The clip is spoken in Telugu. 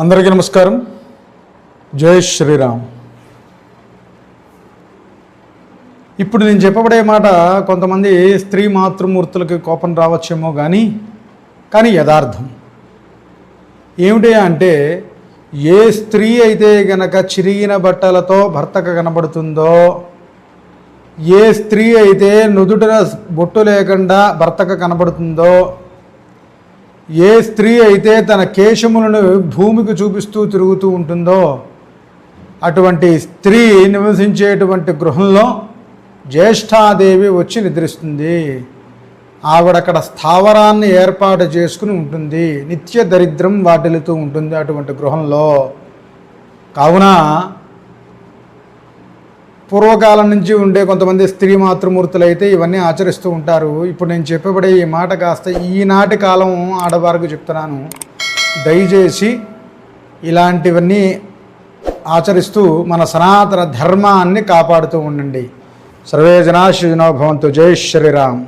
అందరికీ నమస్కారం. జై శ్రీరామ్. ఇప్పుడు నేను చెప్పబడే మాట కొంతమంది స్త్రీ మాతృమూర్తులకి కోపం రావచ్చేమో కానీ కానీ యథార్థం. ఏమిటి అంటే ఏ స్త్రీ అయితే గనక చిరిగిన బట్టలతో భర్తకు కనబడుతుందో ఏ స్త్రీ అయితే నుదుటిన బొట్టు లేకుండా భర్తకు కనబడుతుందో ఏ స్త్రీ అయితే తన కేశములను భూమికి చూపిస్తూ తిరుగుతూ ఉంటుందో అటువంటి స్త్రీ నివసించేటువంటి గృహంలో జ్యేష్ఠాదేవి వచ్చి నిద్రిస్తుంది. ఆవిడక్కడ స్థావరాన్ని ఏర్పాటు చేసుకుని ఉంటుంది. నిత్య దరిద్రం వాటిల్లుతూ ఉంటుంది అటువంటి గృహంలో. కావున పూర్వకాలం నుంచి ఉండే కొంతమంది స్త్రీ మాతృమూర్తులు అయితే ఇవన్నీ ఆచరిస్తూ ఉంటారు. ఇప్పుడు నేను చెప్పబడే ఈ మాట కాస్త ఈనాటి కాలం ఆడవారికి చెప్తున్నాను. దయచేసి ఇలాంటివన్నీ ఆచరిస్తూ మన సనాతన ధర్మాన్ని కాపాడుతూ ఉండండి. సర్వే జనా భవంతు. జై శ్రీరామ్.